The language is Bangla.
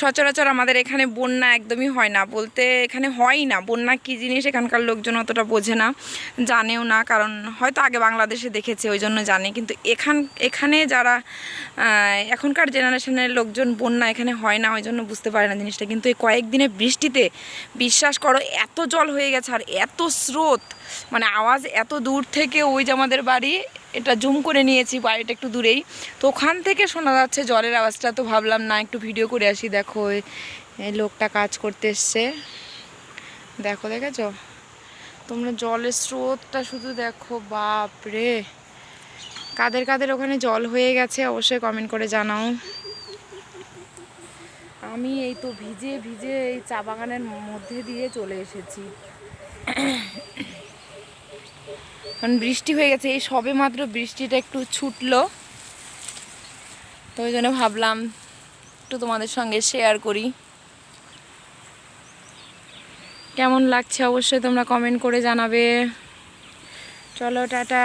সচরাচর আমাদের এখানে বন্যা একদমই হয় না। বলতে এখানে হয় না। বন্যা কী জিনিস? এখানকার লোকজন অতটা বোঝে না, জানেও না, কারণ হয়তো আগে বাংলাদেশে দেখেছে ওই জন্য জানে। কিন্তু এখান, এখানে যারা এখনকার জেনারেশনের লোকজন বন্যা এখানে হয় না ওই জন্য বুঝতে পারে না জিনিসটা। কিন্তু এই কয়েকদিনে বৃষ্টিতে বিশ্বাস করো, এত জল হয়ে গেছে আর এত স্রোত মানে আওয়াজ এত দূর থেকে ওই যে আমাদের বাড়ি এটা জুম করে নিয়েছি, বাড়িটা একটু দূরেই। তো ওখান থেকে শোনা যাচ্ছে জলের আওয়াজটা, তো ভাবলাম না, একটু ভিডিও করে আসি, দেখো এই- লোকটা কাজ করতে এসছে। দেখো, দেখেছ? তোমরা জলের স্রোতটা শুধু দেখো বাপ রে কাদের কাদের ওখানে জল হয়ে গেছে, অবশ্যই কমেন্ট করে জানাও। আমি এই তো ভিজে ভিজে এই চা বাগানের মধ্যে দিয়ে চলে এসেছি। কারণ বৃষ্টি হয়ে গেছে, এই সবে মাত্র বৃষ্টিটা একটু ছুটলো। তো ওই জন্য ভাবলাম একটু তোমাদের সঙ্গে শেয়ার করি। কেমন লাগছে অবশ্যই তোমরা কমেন্ট করে জানাবে। চলো, টাটা।